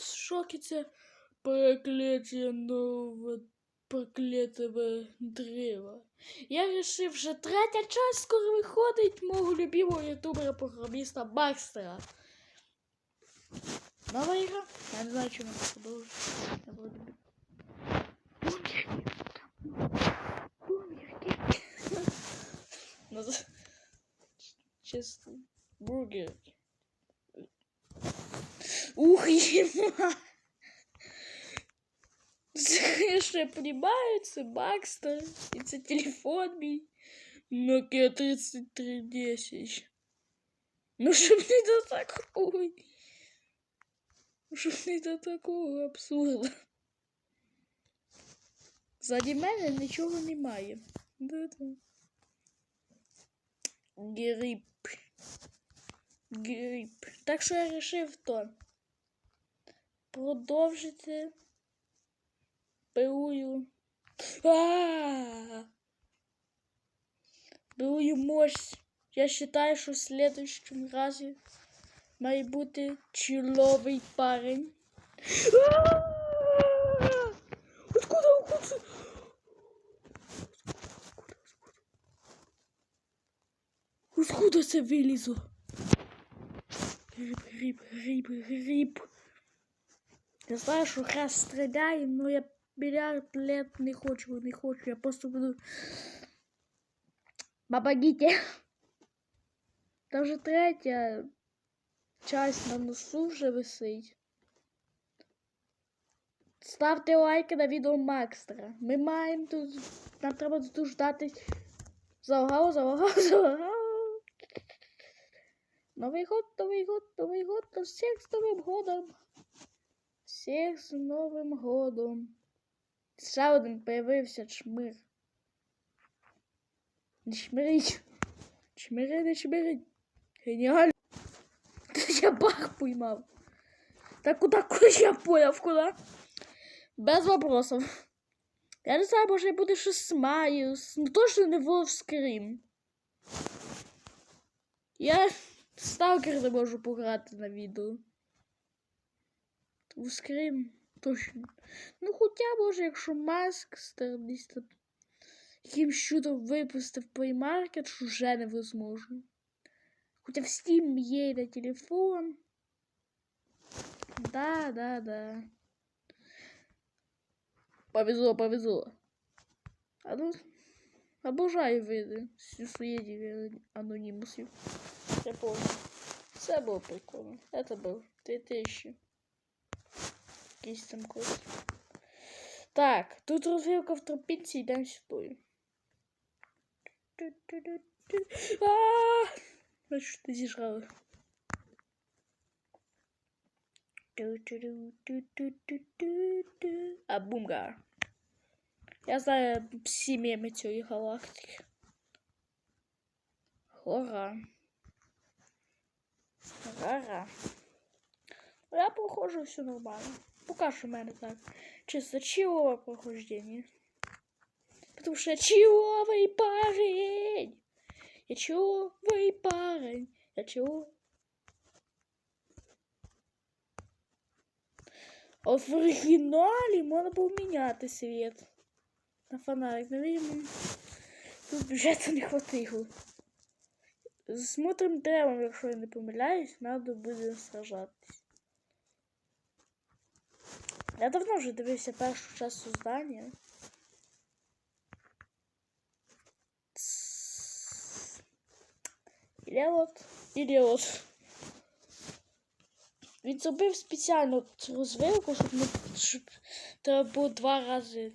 в шокі це прокляття нового проклятого дерева. Я решив, що третя часть скоро виходить мого любимого ютубера-програміста Бакстера. Нова ігра? Я не знаю, чому це продовжує. Я. Бумерки. Бумерки. Бургер. Ух, ема. Це, що я це Бакстер. І це телефон мій. Nokia 3310. Ну, щоб не до такого. Щоб не до такого абсурду. Ззаді мене нічого немає. Да-да. Гриб. Гриб. Так що я вирішив то. Продовжити. А! Берую мощь. Я вважаю, що в следующем разі має бути чоловий парень. Откуда, откуда? Откуда це вилізло? Гриб, гриб, гриб, гриб. Я знаю, що раз стріляє, но я мільярд лет не хочу, не хочу. Я просто буду. Помогите. Там вже третя часть на носу вже висить. Ставте лайки на відео Макстера. Ми маємо тут. Нам треба тут ждати. Залагало, залагало, залагало. Новий год, Новий год, Новий год, всіх з Новим годом. Всіх з Новим годом. Ще один появився чмир. Не чмирить. Чмири, не чмирить. Геніально. Я бах поймав. Так куда я поняв, куда? Без вопросов. Я не знаю, може буде щось Смайлз. Ну точно не Wolfscream. Я сталкер не можу пограти на відео. Wolfscream точно. Ну, хоча, може, якщо Маск десь там якимсь чудом випустив Play Market, що вже невозможно. Хоча в Steam є і на телефон. Да, да, да. Повезло, повезло. А ну, обожаю види сусідів анонімусів. Я понял. Це було прикольно. Это був 2000. Якийсь там код. Так, тут розвилка в тропінці, йдемо сюди. Ааа! Ну що ти зіжрали? А бумга. Я знаю всі меми цієї галактики. Гора. Гора. Я прохожу все нормально. Пока що в мене так. Чисто чилове прохождение. Потому что я чиловый парень. Я чиловый парень. Я чиловый. А в оригіналі можна було міняти світ на фонарик. Но, видимо, тут бюджету не хватило. Смотрим деревом, якщо я не помиляюсь, треба буде сражатись. Я давно вже дивився першу частину здання. Или от, или. Він зробив спеціально цю розвилку, щоб не щоб треба було два рази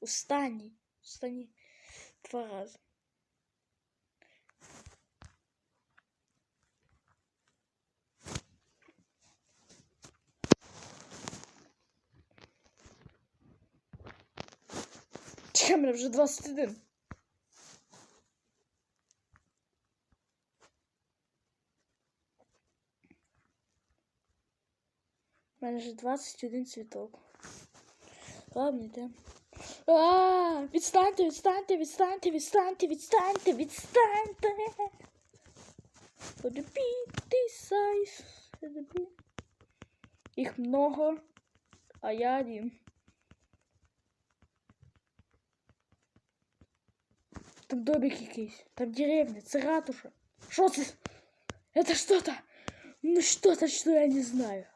останній. Останній два рази. Чекай, мене вже 21. У мене вже 21 цвіток. Ладно, йдемо. А, відстаньте, відстаньте, відстаньте, відстаньте, відстаньте, відстаньте. Подопіть сайз. Их много, а я один. Там домик якийсь, там деревня, це. Что це? Это что-то. Ну что-то, что я не знаю.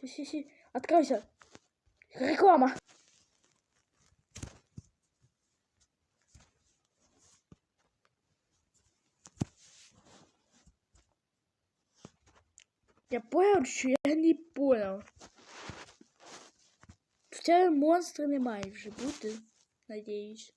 Си, си, си. Откройся. Реклама. Я понял, що я не понял. Хоча монстри не мають вже бути, надіюсь.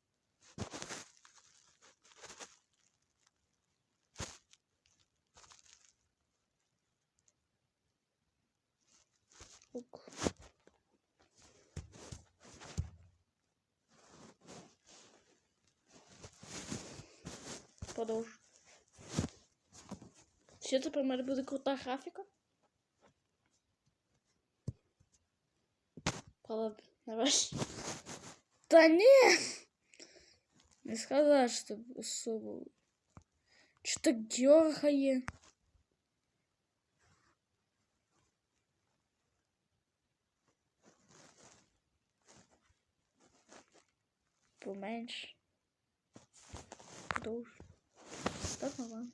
Що тепер в мене буде крута графіка? Правда, нарешті. Та ні! Не сказав, що особо. Так дергає? Поменьше. Продовж. Так нормально.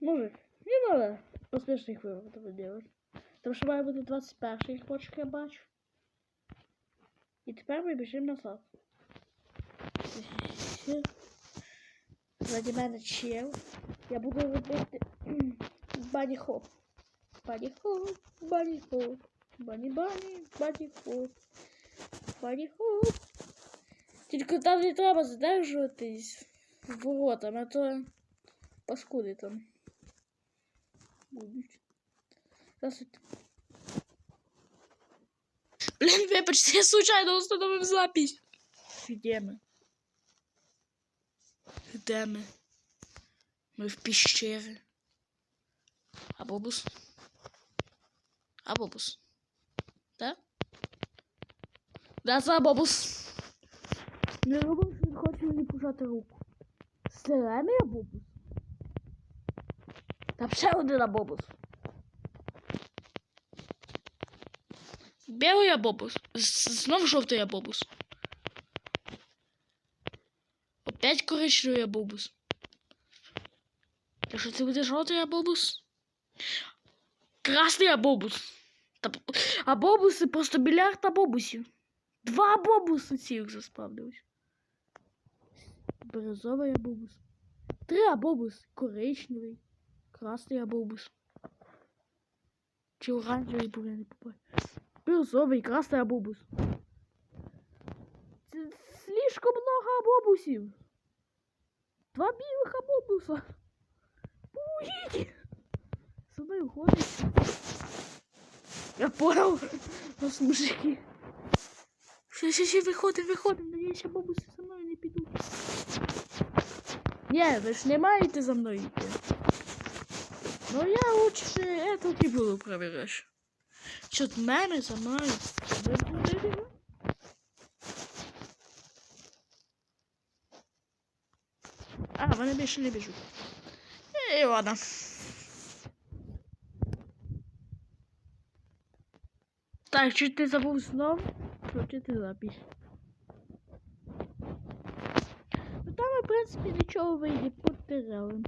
Мужик, не надо поспешных выводов делать. Тому що має бути 21 хочеш, я бачу. І тепер ми біжимо назад. Заді мене чел. Я буду робити бані хоп. Бані хоп, бані хоп. Бані бані, бані хоп. Бані хоп. Тільки там не треба задержуватись воротами, а то паскуди там будуть. Здравствуйте. Блін, вибачте, я случайно установив запись. Де ми? Де ми? Ми в піщері. А бобус? А бобус? Да? Да, це бобус. Не робив, що він хоче мені пожати руку. Зелений бобус? Там ще один бобус. Білий абобус. Знов жовтий абобус. Опять коричневий абобус. Якщо це буде жовтий абобус. Красний абобус. Абобуси просто мільярд абобусів. Два абобуси цих заспавнилось. Березовий абобус. Три абобус. Коричневий. Красний абобус. Чи оранжевий був я не попав. Бірюзовий, красний абобус. Це слишком много абобусів. Два білих абобуса. Помогите! За мною ходить. Я понял. Нас мужики. Ще, ще, ще, виходимо, виходимо. Надіюсь, абобуси за мною не підуть. Ні, ви ж не маєте за мною йти. Ну я лучше это не буду проверять. Від мене за будете? А, вони більше не біжуть. І ладно. Так, чуть не забув знов включити запись. Ну там, в принципі, нічого вийде потеряли.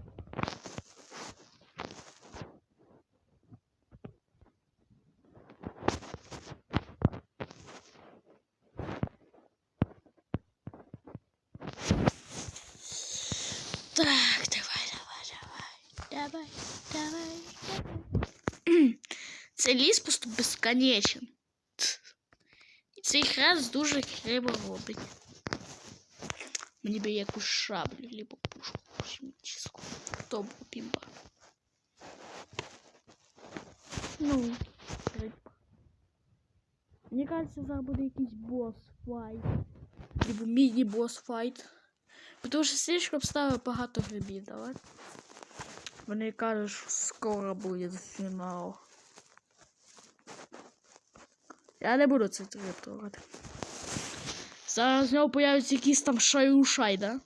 Так, давай, давай, давай. Давай, давай, давай. Цей ліс просто безконечен. І цей хрест дуже криво робить. Мені би якусь шаблю, либо пушку космічну. То був пімба. Ну, рибка. Мені кажется, зараз буде якийсь босс файт. Либо міні-босс файт. Потому що слишком стало багато грибів, давай. Вони кажуть, що скоро буде фінал. Я не буду цей гриб трогати. Зараз з нього появиться якийсь там шаюшай, да?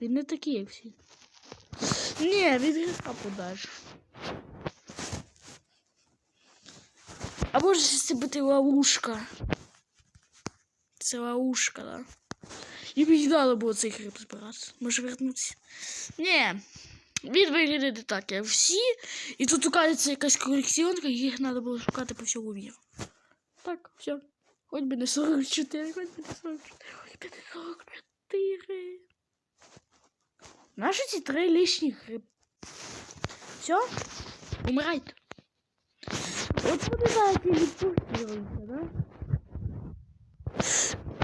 Він не такий, як всі. Ні, від грибка подальше. А може це бути ловушка? Це ловушка, да? І мені треба було цей гриб збирати. Може вернутися. Ні. Він виглядає не так, як всі. І тут указується якась колекціонка, їх треба було шукати по всьому міру. Так, все. Хоч би не 44, хоч би не 44, хоч би не 44. Наші ці три лишні гриб. Все? Умирайте. От вони знаєте, відпустилися, да?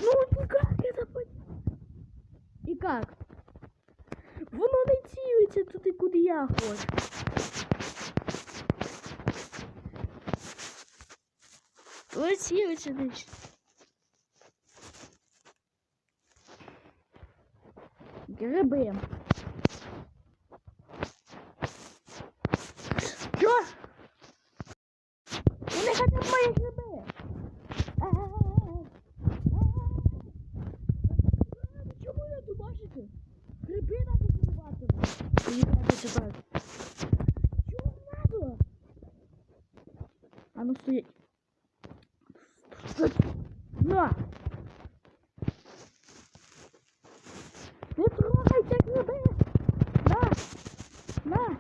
Ну, никак это понять. Как? Воно не цілиться туди, куди я хочу. Воно цілиться десь. Гриби. Що? Вони хотять мої гриби. А-а-а. Чому я тут бачите? Гриби надо зрубати. Мені кажеться так. Чого надо? А ну стоять. Стоять. На! Не трогайте гриби! На! На!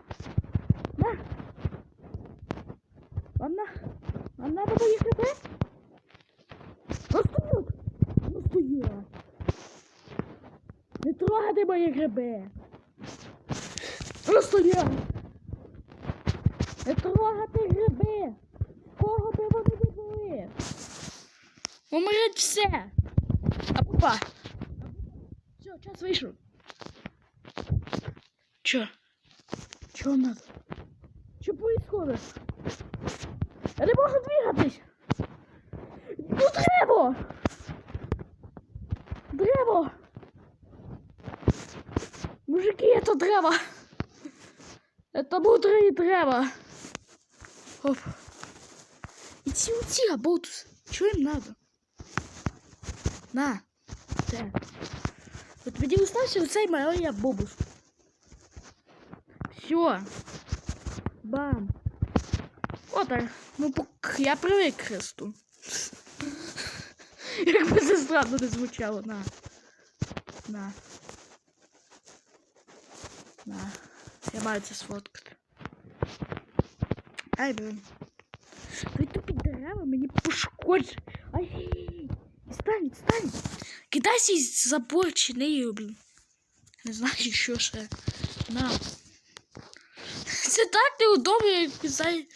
На! Вам на... Вам надо мої гриби? Ну стоять! Ну стоять! Не трогайте мої гриби. Просто я. Не трогати гриби. Кого би вони не були? Умріть все. А папа. Все, час вийшов. Чо? Чо надо? Що происходит? Я не можу двигатись. Ну треба! Древо! Мужики, это древо! Это мудрые древо! Оп. Иди уйти, Аболтус. Чего им надо? На. Те. От мені устався оцей малий бобус. Все. Бам. Отак. Ну, пок... я привик к хресту. Як би це странно не звучало. На. На. На. Я маю це сфоткати. Ай, блин. Ви тупі дерева мені пошкоджують. Ай. Стань, стань. Кидайся із забор чи. Не знаю, що ще. На. Це так неудобно, як писай.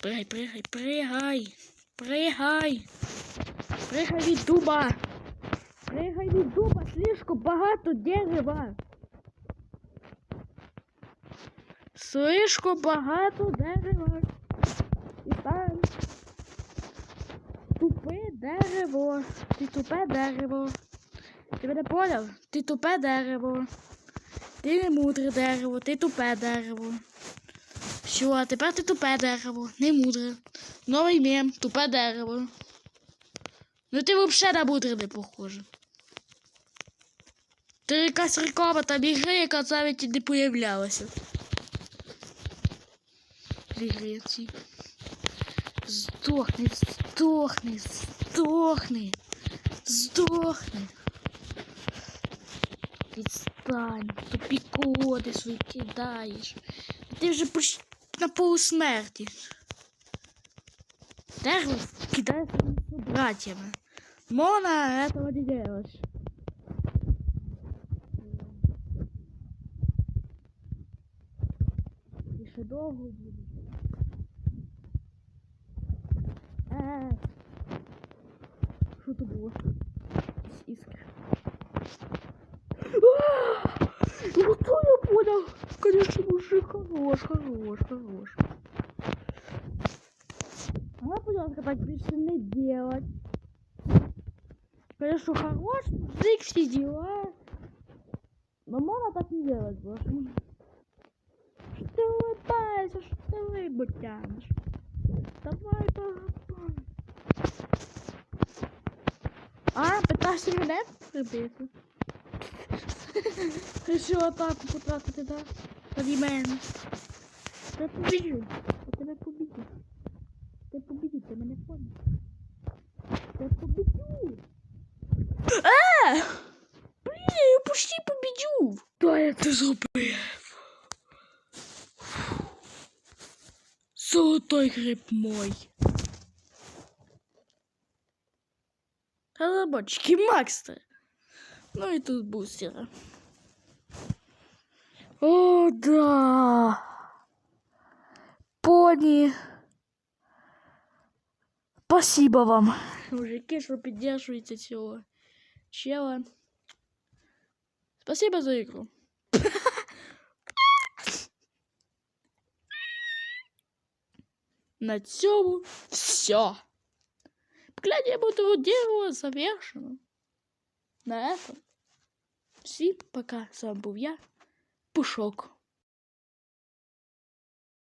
Пригай, пригай, пригай. Пригай. Пригай дуба. Пригай від дуба, слишком багато дерева. Слишком багато дерева. І там. Тупе дерево. Ти тупе дерево. Ти мене поняв? Ти тупе дерево. Ти не мудре дерево, ти тупе дерево. Все, а тепер ти тупе дерево, не мудре. Новий мем, тупе дерево. Ну ти взагалі на мудре не похоже. Ти якась реклама там ігри, яка навіть не появлялася. Цій. Здохни, здохни, здохни. Здохни. Відстань, тупі коди свої кидаєш. Ти вже почти на полусмерті. Дерево кидає своїми братьями. Мона этого не делать. І ще довго буде. Хорош, хорош, хорош. А, пожалуйста, так больше не делать. Конечно, хорош, мужик, все дела. Но можно так не делать, мой. Что ты улыбаешься, что ты рыбу тянешь? Давай, погапай. А, пытаешься меня прибити? Решив атаку потратити, так? Мене. Я побіжу. Я тебе побіжу. Ти побіжу, ти мене поняв. Я побіжу. А! Блін, я почти побіжу. Та я це зробив. Золотой гриб мой. Разработчики Макстер. Ну и тут бустеры. О, да. Пони. Спасибо вам, мужики, что поддерживаете всего чела. Спасибо за игру. На цьому все. Глядя этого дерева завершено. На этом. Всім пока. З вами був я, Пушок.